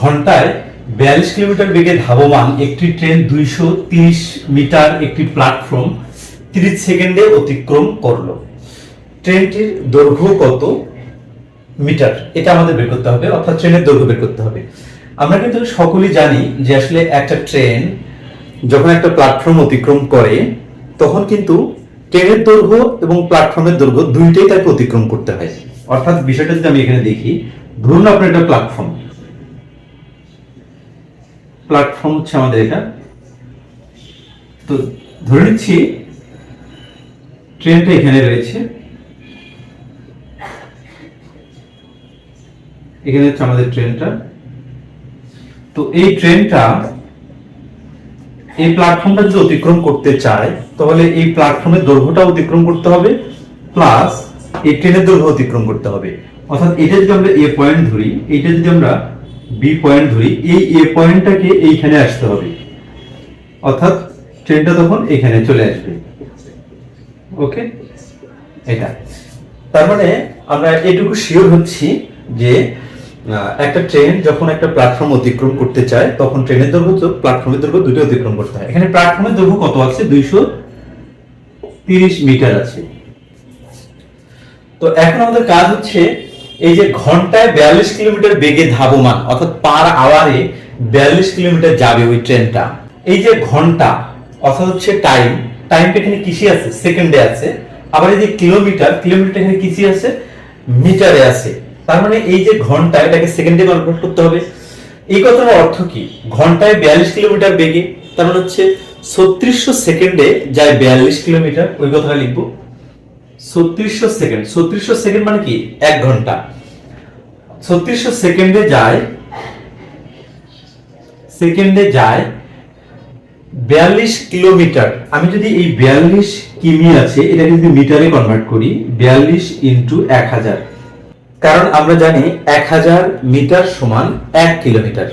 ঘন্টায় বিয়াল্লিশ কিলোমিটার বেগে ধাবমান একটি ট্রেন দুইশো তিরিশ মিটার একটি প্ল্যাটফর্ম তিরিশ সেকেন্ডে অতিক্রম করল। ট্রেনটির দৈর্ঘ্য কত মিটার? এটা আমাদের বের করতে হবে, অর্থাৎ ট্রেনের দৈর্ঘ্য বের করতে হবে। আমরা কিন্তু সকলেই জানি যে আসলে একটা ট্রেন যখন একটা প্ল্যাটফর্ম অতিক্রম করে, তখন কিন্তু ট্রেনের দৈর্ঘ্য এবং প্ল্যাটফর্মের দৈর্ঘ্য দুইটাই তাকে অতিক্রম করতে হয়। অর্থাৎ বিষয়টা যদি আমি এখানে দেখি, ধরুন আপনার একটা প্ল্যাটফর্ম প্ল্যাটফর্ম হচ্ছে আমাদের এটা। তো ধরে নিচ্ছি ট্রেনটা এখানে রয়েছে। এখানে হচ্ছে আমাদের ট্রেনটা তো এই ট্রেনটা এই প্ল্যাটফর্মটা যদি অতিক্রম করতে চায়, তাহলে এই প্ল্যাটফর্মের দৈর্ঘ্যটা অতিক্রম করতে হবে প্লাস এই ট্রেনের দৈর্ঘ্য অতিক্রম করতে হবে। অর্থাৎ এটা যদি আমরা এ পয়েন্ট ধরি এইটা যদি আমরা বি পয়েন্ট ধরি, এই এ পয়েন্টটাকে এইখানে আসতে হবে। অর্থাৎ ট্রেনটা তখন এখানে চলে আসবে। ওকে এটা। তার মানে আমরা এটুকু শিওর হচ্ছি যে একটা ট্রেন যখন একটা প্ল্যাটফর্ম অতিক্রম করতে চায়, তখন ট্রেনের দৈর্ঘ্য প্ল্যাটফর্মের দৈর্ঘ্য দুটো অতিক্রম করতে হয়। এখানে প্ল্যাটফর্মের দৈর্ঘ্য কত আছে? দুইশো তিরিশ মিটার আছে। তো এখন আমাদের কাজ হচ্ছে এই যে ঘন্টায় বিয়াল্লিশ কিলোমিটার বেগে ধাবমান, অর্থাৎ পার আওয়ারে বিয়াল্লিশ কিলোমিটার যাবে ওই ট্রেনটা। এই যে ঘণ্টা, অর্থাৎ হচ্ছে টাইম টাইমটা এখানে কিসে আছে সেকেন্ডে আছে। আবার এই যে কিলোমিটার কিলোমিটার এখানে কিসে আছে মিটারে আছে। তার মানে এই যে ঘণ্টা, এটাকে সেকেন্ডে কনভার্ট করতে হবে। এই কথার অর্থ কি? ঘন্টায় বিয়াল্লিশ কিলোমিটার বেগে, তার মানে হচ্ছে ছত্রিশশো সেকেন্ডে যায় বিয়াল্লিশ কিলোমিটার, ওই কথাটা লিখব। ছত্রিশশো সেকেন্ড। ছত্রিশশো সেকেন্ড মানে কি? এক ঘণ্টা। ছত্রিশশো সেকেন্ডে যায় সেকেন্ডে যায় বিয়াল্লিশ কিলোমিটার। আমি যদি এই বিয়াল্লিশ কিমি আছে, এটাকে যদি মিটারে কনভার্ট করি, বিয়াল্লিশ ইন্টু এক হাজার। কারণ আমরা জানি এক হাজার মিটার সমান এক কিলোমিটার।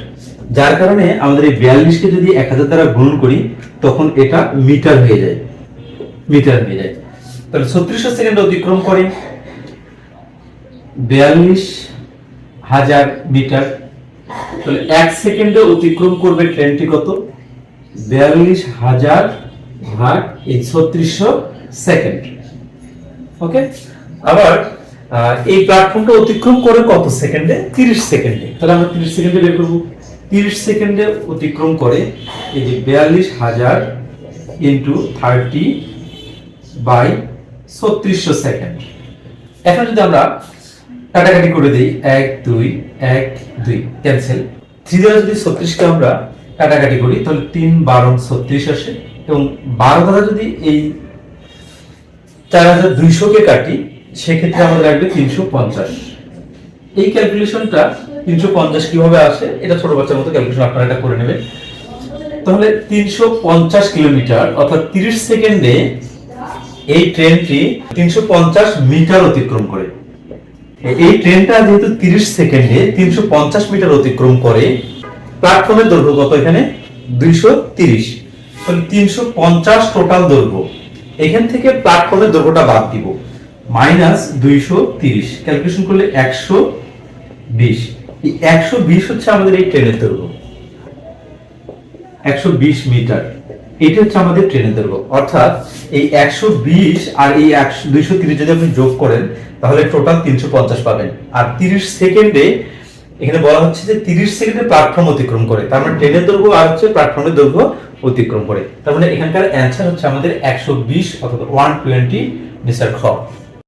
যার কারণে আমাদের এই বিয়াল্লিশকে যদি এক হাজার দ্বারা গুণন করি, তখন এটা মিটার হয়ে যায়। মিটার হয়ে যায়। তাহলে ছত্রিশশো সেকেন্ড অতিক্রম করে। বিয়াল্লিশ হাজার মিটার। তাহলে এক সেকেন্ডে অতিক্রম করবে ট্রেনটি কত? বিয়াল্লিশ হাজার ভাগ এই ছত্রিশশো সেকেন্ড। ওকে? আবার এই প্ল্যাটফর্মটা অতিক্রম করে কত সেকেন্ডে? তিরিশ সেকেন্ডে। তাহলে আমরা তিরিশ সেকেন্ডে বের করব। তিরিশ সেকেন্ডে অতিক্রম করে এই যে বিয়াল্লিশ হাজার ইন্টু থার্টি বাই ছত্রিশশো সেকেন্ড। এখন যদি আমরা কাটাকাটি করে দিই, এক, দুই এক, দুই ক্যান্সেল থ্রি দ্বারা যদি ছত্রিশকে আমরা কাটাকাটি করি, তাহলে তিন বারো ছত্রিশ আসে। এবং বারো দ্বারা যদি এই চার হাজার দুইশোকে কাটি, সেক্ষেত্রে আমাদের আসবে তিনশো পঞ্চাশ। এই ক্যালকুলেশনটা তিনশো পঞ্চাশ কীভাবে আসে, এটা ছোট বাচ্চার মতো ক্যালকুলেশন আপনারা এটা করে নেবেন। তাহলে তিনশো পঞ্চাশ কিলোমিটার, অর্থাৎ তিরিশ সেকেন্ডে এই ট্রেনটি তিনশো পঞ্চাশ মিটার অতিক্রম করে। এই ট্রেনটা যেহেতু তিরিশ সেকেন্ডে তিনশো পঞ্চাশ মিটার অতিক্রম করে প্ল্যাটফর্মের দৈর্ঘ্য কত এখানে? দুইশো তিরিশ। তিনশো পঞ্চাশ টোটাল দৈর্ঘ্য। এখান থেকে প্ল্যাটফর্মের দৈর্ঘ্যটা বাদ দিব। মাইনাস দুইশো তিরিশ। ক্যালকুলেশন করলে একশো বিশ। একশো বিশ হচ্ছে আমাদের এই ট্রেনের দৈর্ঘ্য। একশো বিশ মিটার। এটা হচ্ছে আমাদের ট্রেনের দৈর্ঘ্য। অর্থাৎ এই একশো বিশ আর এই একশো, দুইশো তিরিশ যদি আপনি যোগ করেন, তাহলে টোটাল তিনশো পঞ্চাশ পাবেন। আর তিরিশ সেকেন্ডে এখানে বলা হচ্ছে যে তিরিশ সেকেন্ডে প্ল্যাটফর্ম অতিক্রম করে। তার মানে ট্রেনের দৈর্ঘ্য আর হচ্ছে প্ল্যাটফর্মের দৈর্ঘ্য অতিক্রম করে। তার মানে এখানকার অ্যান্সার হচ্ছে আমাদের একশো বিশ অর্থাৎ ওয়ান টোয়েন্টি মিস্টার খ